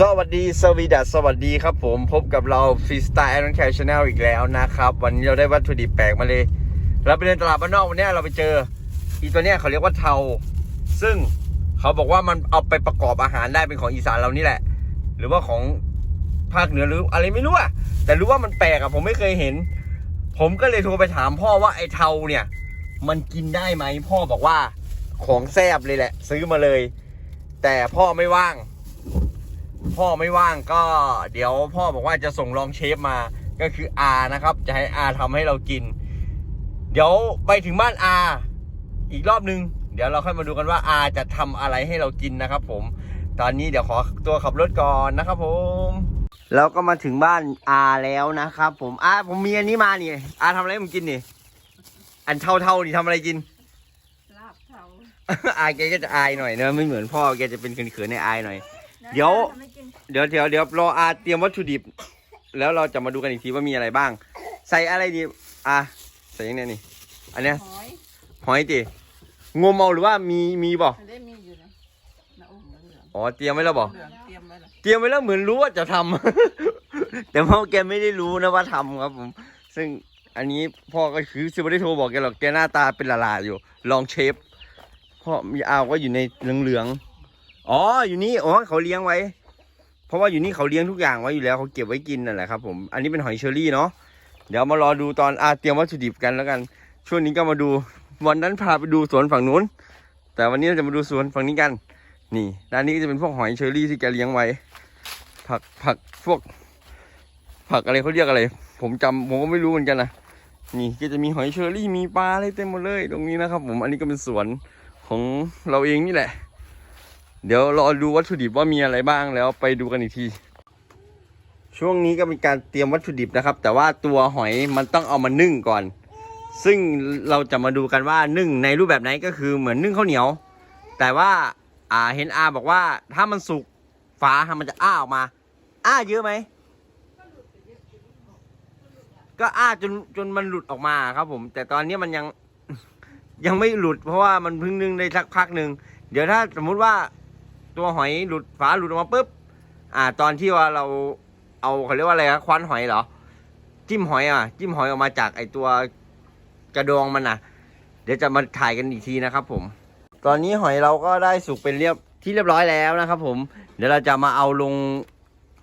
สวัสดีสวีดัสสวัสดีครับผมพบกับเราฟรีสไตล์แอนด์แคชแนลอีกแล้วนะครับ วันนี้เราได้วัตถุดิบแปลกมาเลย เราไปเดินตลาดบ้านนอกวันนี้เราไปเจอ อีตัวเนี้ยเขาเรียกว่าเทา ซึ่งเขาบอกว่ามันเอาไปประกอบอาหารได้เป็นของอีสานเรานี่แหละ หรือว่าของภาคเหนือหรืออะไรไม่รู้อะแต่รู้ว่ามันแปลกอะผมไม่เคยเห็น ผมก็เลยโทรไปถามพ่อว่าไอ้เทาเนี่ย มันกินได้ไหมพ่อบอกว่าของแซบเลยแหละ ซื้อมาเลย แต่พ่อไม่ว่าง พ่อไม่ว่างก็เดี๋ยวพ่อบอกว่าจะส่งรองเชฟมาก็คืออานะครับ จะให้อาทำให้เรากิน เดี๋ยวไปถึงบ้านอาอีกรอบนึง เดี๋ยวเราค่อยมาดูกันว่าอาจะทำอะไรให้เรากินนะครับ ผม ตอนนี้เดี๋ยวขอตัวขับรถก่อนนะครับ ผมแล้วก็มาถึงบ้านอาแล้วนะครับ ผมอาผมมีอันนี้มานี่อาทำอะไรให้ผมกินนี่ อันเท่าๆนี่ทำอะไรกินลาบเทาอาแกก็จะอายหน่อยเนอะไม่เหมือนพ่อแกจะเป็นเขินๆในอายหน่อย เดี๋ยวทำให้กิน เดี๋ยวเดี๋ยวเดี๋ยวรออาเตรียมวัตถุดิบ แล้วเราจะมาดูกันอีกทีว่ามีอะไรบ้าง ใส่อะไรดีอาใส่ยังไงนี่ อันเนี้ยหอยหอยจีงมเอาหรือว่ามีมีบ่มันได้มีอยู่นะนะโอ้โหเหลืองอ๋อเตรียมไว้แล้วบ่เหลืองเตรียมไว้ละเตรียมไว้แล้วเหมือนรู้ว่าจะทำ แต่พ่อแกไม่ได้รู้นะว่าทำครับผม ซึ่งอันนี้พ่อก็คือซิไม่ได้โทรบอกแกหรอกแกหน้าตาเป็นละลาอยู่ ลองเชฟพ่อมีอาวก็อยู่ในเหลืองๆอ๋ออยู่นี่อ๋อเขาเลี้ยงไว้ เพราะว่าอยู่นี่เขาเลี้ยงทุกอย่างไว้อยู่แล้วเขาเก็บไว้กินนั่นแหละครับผมอันนี้เป็นหอยเชอรี่เนาะเดี๋ยวมารอดูตอนอาเตรียมวัตถุดิบกันแล้วกัน ช่วงนี้ก็มาดูวันนั้นพาไปดูสวนฝั่งนู้น แต่วันนี้เราจะมาดูสวนฝั่งนี้กัน นี่ด้านนี้ก็จะเป็นพวกหอยเชอรี่ที่แกเลี้ยงไว้ ผักผักพวก ผักอะไรเขาเรียกอะไร ผมจำผมก็ไม่รู้เหมือนกันนะนี่ก็จะมีหอยเชอรี่มีปลาอะไรเต็มหมดเลย ตรงนี้นะครับ ผมอันนี้ก็เป็นสวนของเราเองนี่แหละ เดี๋ยวรอดูวัตถุดิบว่ามีอะไรบ้างแล้วไปดูกันอีกที ช่วงนี้ก็เป็นการเตรียมวัตถุดิบนะครับ แต่ว่าตัวหอยมันต้องเอามานึ่งก่อน ซึ่งเราจะมาดูกันว่านึ่งในรูปแบบไหนก็คือเหมือนนึ่งข้าวเหนียว แต่ว่าอ่าเห็นอาบอกว่าถ้ามันสุกฝามันจะอ้าออกมา อ้าเยอะไหมก็อ้าจนจนมันหลุดออกมาครับผม แต่ตอนนี้มันยังยังไม่หลุด เพราะว่ามันเพิ่งนึ่งได้สักพักหนึ่งเดี๋ยวถ้าสมมุติว่า ตัวหอยหลุดฝาหลุดออกมาปุ๊บอ่า ตอนที่ว่าเราเอาเขาเรียกว่าอะไรครับคว้านหอยเหรอ จิ้มหอยอะ จิ้มหอยออกมาจากไอตัวกระดองมันน่ะ เดี๋ยวจะมาถ่ายกันอีกทีนะครับ ผม ตอนนี้หอยเราก็ได้สุกเป็นเรียบที่เรียบร้อยแล้วนะครับ ผม เดี๋ยวเราจะมาเอาลง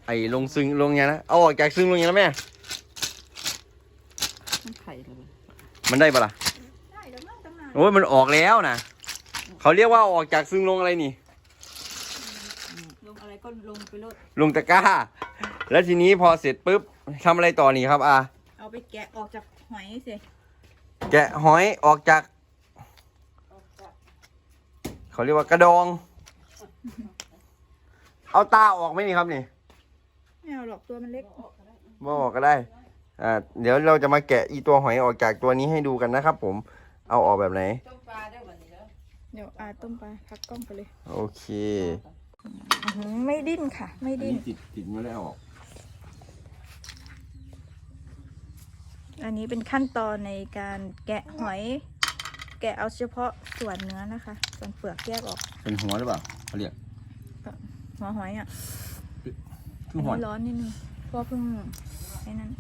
ไอ้ลงซึ้งลงยังนะเอาออกจากซึ้งลงยังนะแม่มันไข่เลยมันได้ปะล่ะได้เดี๋ยวนั่งตั้งนานโอ้ยมันออกแล้วนะเขาเรียกว่าออกจากซึ้งลงอะไรนี่ลงอะไร ก็ลงไปโลดลงตะกร้า แล้วทีนี้พอเสร็จปุ๊บทำอะไรต่อนี่ครับอาเอาไปแกะออกจากหอยสิแกะหอยออกจากเขาเรียกว่ากระดอง เอาตาออกไหมนี่ครับนี่ไม่เอาหรอกตัวมันเล็กบ่ออกก็ได้ อ่า เดี๋ยวเราจะมาแกะอีตัวหอยออกจากตัวนี้ให้ดูกันนะครับผม เอาออกแบบไหน ต้มปลาได้วันนี้แล้วเดี๋ยวอาต้มปลาพักกล้องไปเลย โอเค อื้อหือไม่ดิ้นค่ะ ไม่ดิ้นติดติดไม่ได้ออก อันนี้เป็นขั้นตอนในการแกะหอย แกะเอาเฉพาะส่วนเนื้อนะคะ ส่วนเปลือกแยกออกเป็นหัวหรือเปล่าเขาเรียกหัวหอยอะคืออันหัวนี้ร้อนนิดนึงเพราะว่าเพิ่งไอ้นั้น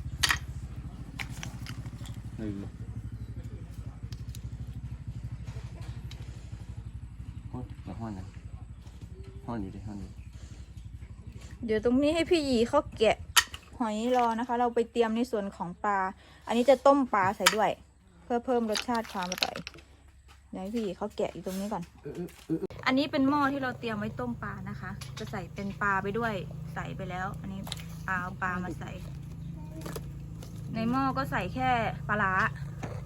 เออโอ้ยอย่าห้อนนะห้ อนอยู่ดิห้อนอยู่เดี๋ยวตรงนี้ให้พี่หยีเขาแกะหอยรอนะคะ เราไปเตรียมในส่วนของปลา อันนี้จะต้มปลาใส่ด้วย เพื่อเพิ่มรสชาติความอร่อยเดี๋ยวพี่หยีเขาแกะอยู่ตรงนี้ก่อน อันนี้เป็นหม้อที่เราเตรียมไว้ต้มปลานะคะ จะใส่เป็นปลาไปด้วยใส่ไปแล้ว อันนี้ปลาเอาปลามาใส่ ในหม้อก็ใส่แค่ปลาร้า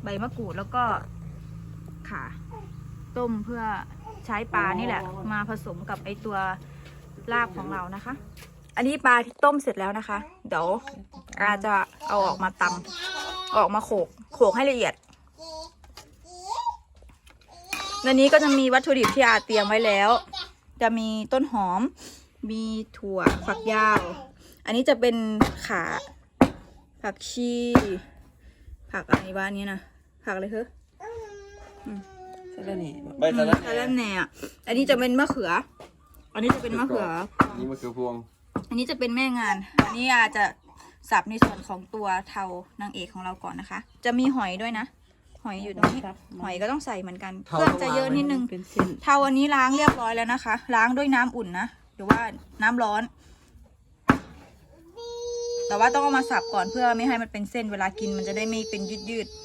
ใบมะกรูดแล้วก็ข่าต้มเพื่อ ใช้ปลานี่แหละ มาผสมกับไอตัวลาบของเรานะคะ อันนี้ปลาที่ต้มเสร็จแล้วนะคะ เดี๋ยวอาจะเอาออกมาตำอาออกมาโขกโขกให้ละเอียดในนี้ก็จะมีวัตถุดิบที่อาเตรียมไว้แล้ว จะมีต้นหอม มีถั่วฝักยาว อันนี้จะเป็นขา ผักชี ผักอะไรบ้านนี้นะผักอะไรเถอะสลัดนี่ใบสะระสาระแหน่อะอันนี้จะเป็นมะเขือ อันนี้จะเป็นมะเขือ นี่มะเขือพวงนนี้จะเป็นแม่งาน อันนี้อาจจะสับในส่วนของตัวเทานางเอกของเราก่อนนะคะ จะมีหอยด้วยนะ หอยอยู่ตรงนี้ หอยก็ต้องใส่เหมือนกัน เครื่องจะเยอะนิดนึง เป็นเส้นเทาอันนี้ล้างเรียบร้อยแล้วนะคะ ล้างด้วยน้ำอุ่นนะ หรือว่าน้ำร้อน แต่ว่าต้องเอามาสับก่อนเพื่อไม่ให้มันเป็นเส้นเวลากินมันจะได้ไม่เป็นยืดยืดๆ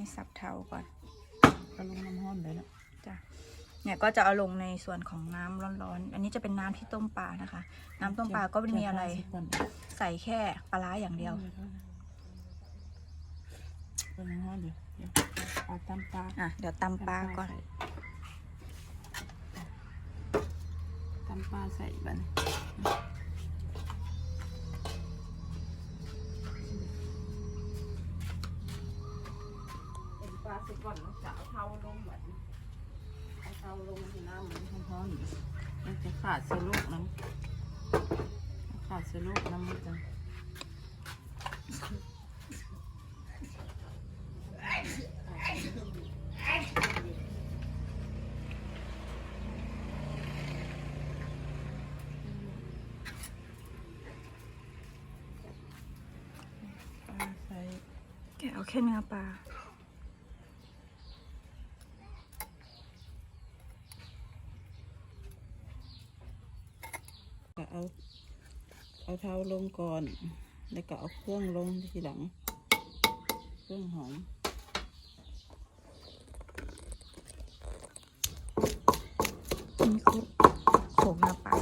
นี่สับเทาก่อนก็ลงน้ำห้อนเลยนะจ้ะเนี่ยก็จะเอาลงในส่วนของน้ำร้อนๆ อันนี้จะเป็นน้ำที่ต้มปลานะคะ น้ำต้มปลาก็ไม่มีอะไร ใส่แค่ปลาร้าอย่างเดียวก็น้ำห้อนอยู่เดี๋ยวเอาตำปลาอะเดี๋ยวตำปลาก่อนตำปลาใส่บัดน ลงที่น้ำมันร้อนๆมันจะขาดเสลูกน้ำขาดเสลูกน้ำมันจะแกเอาแค่เนื้อปลา ก็เอา เอาเท้าลงก่อน แล้วก็เอาเครื่องลงทีหลัง เครื่องหอมมีครบโขกเนื้อปลา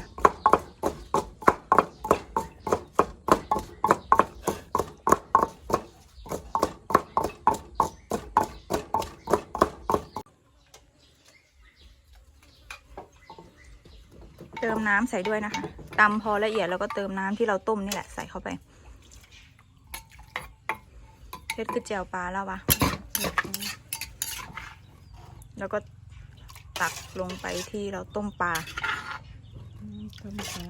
เติมน้ำใส่ด้วยนะคะ ตำพอละเอียดแล้วก็เติมน้ำที่เราต้มนี่แหละใส่เข้าไปเพชรคือแจวปลาแล้ววะแล้วก็ตักลงไปที่เราต้มปลาต้มปลา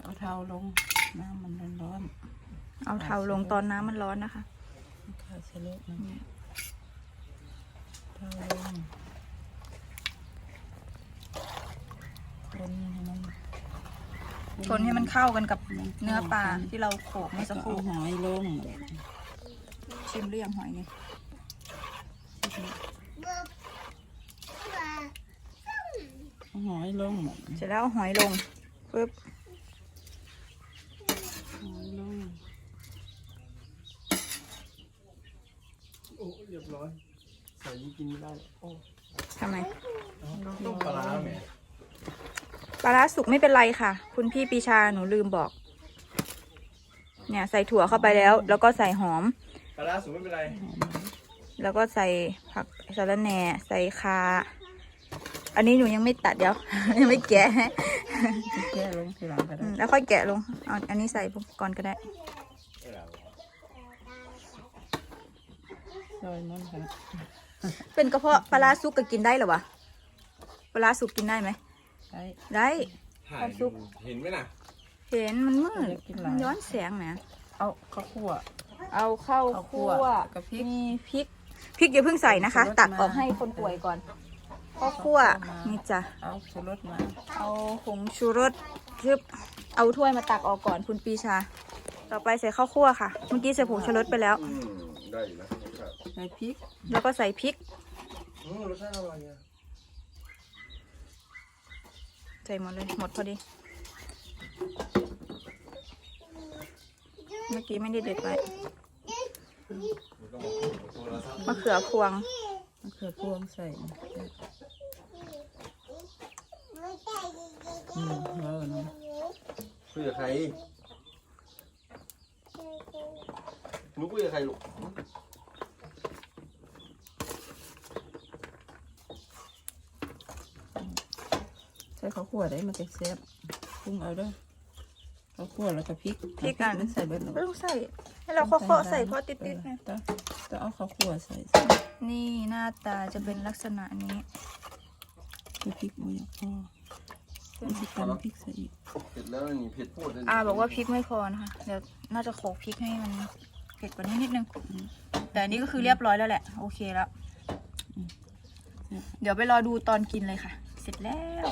เอาเท้าลงน้ำมันร้อน เอาเทาลงตอนน้ำมันร้อนนะคะ ๆขาดเสลูกน้ำเท้าลงคนให้มันชนให้มันเข้ากันกับเนื้อปลาที่เราโขลกเมื่อสักคเอารู่หอยลงชิมหรือยังหอยนี่เอาหอยลงหมดเสร็จแล้วเอาหอยลงปึ๊บ หอยลง โอ้ เรียบร้อย ใส่ยี่กินไม่ได้โอ้ทำไม ต้มปลาร้าแหมปลาร้าสุกไม่เป็นไรค่ะ คุณพี่ปีชาหนูลืมบอก เนี่ยใส่ถั่วเข้าไปแล้ว แล้วก็ใส่หอม ปลาร้าสูงไม่เป็นไรแล้วก็ใส่ผักสะระแหน่ ใส่คา อันนี้หนูยังไม่ตัดเดี๋ยว ยังไม่แกะแก้ลงทีหลังก็อืได้มแล้วค่อยแกะลงเอาอันนี้ใส่ก่อนก็ได้ ซอยมันค่ะเป็นกระเพาะปลาร้าสุกก็กินได้เหรอวะปลาร้าสุกกินได้ไหมใช้ได้ ถ่ายดูเห็นไหมน่ะเห็นมันมืดอยากกินหลายมันย้อนแสงนะเอาข้าวคั่ว เอาเข้าข้าวคั่คั่ววกับพริกมีพริกพริกอย่าเพิ่งใส่นะคะรสตักมาออกให้คนป่วยก่อนข้าวคั่วนี่จ้ะเอาชูรสมาเอาผงชูรสซึบเอาถ้วยมาตักออกก่อนคุณปีชา ต่อไปใส่ข้าวคั่วค่ะ เมื่อกี้ใส่ผงชูรสไปแล้วอืมได้อยู่นะรสชาติ ใส่พริกแล้วก็ใส่พริก อืมรสชาติอร่อยอะใส่หมดเลย หมดพอดี เมื่อกี้ไม่ได้เด็ดไว้มะเขือพวงมะเขือพวงใส่อืมแล้วนะคุยกับใครหนูคุยกับใครลูก ใส่ข้าวคั่วได้มันจะแซ่บปรุงเอาเด้วยข้าวคั่วแล้วก็พริกพริกอะมันใส่เบิดหรอไม่ต้องใส่ให้เราเคาะๆใส่เพราะติดๆนะต้องต้องเอาข้าวคั่วใส่ นี่หน้าตาจะเป็นลักษณะนี้คือพริกมันพอมันจะตำพริกใส่อีกเผ็ดแล้วนี่เผ็ดพูดเลยอาบอกว่าพริกไม่พอนะคะเดี๋ยวน่าจะโขลกพริกให้มันเผ็ดกว่านี้นิดนึงแต่อันนี้ก็คือเรียบร้อยแล้วแหละ โอเคแล้ว เดี๋ยวไปรอดูตอนกินเลยค่ะเส ร็จแล้ว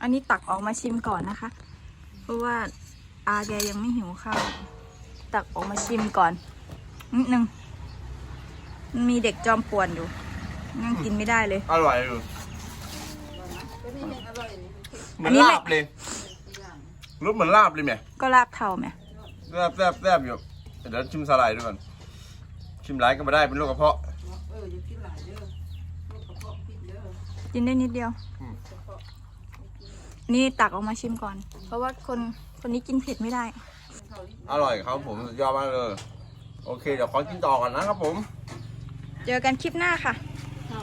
อันนี้ตักออกมาชิมก่อนนะคะ เพราะว่าอาแกยังไม่หิวข้าว ตักออกมาชิมก่อนนิดนึงมันมีเด็กจอมป่วนอยู่ นั่งกินไม่ได้เลย อร่อยอยู่ก็นี่ยังอร่อยนี่เหมือนลาบเลยรสเหมือนลาบเลยแหมก็ลาบเทาไหมแซ่บแซ่บแซ่บอยู่เดี๋ยวชิมสาหร่ายด้วยก่อนชิมหลายก็ไม่ได้เป็นโรคกระเพาะ กินได้นิดเดียวอืมนี่ตักออกมาชิมก่อน เพราะว่าคนคนนี้กินเผ็ดไม่ได้ อร่อยครับผมสุดยอดมากเลย โอเค เดี๋ยวขอกินต่อก่อนนะครับผม เจอกันคลิปหน้าค่ะค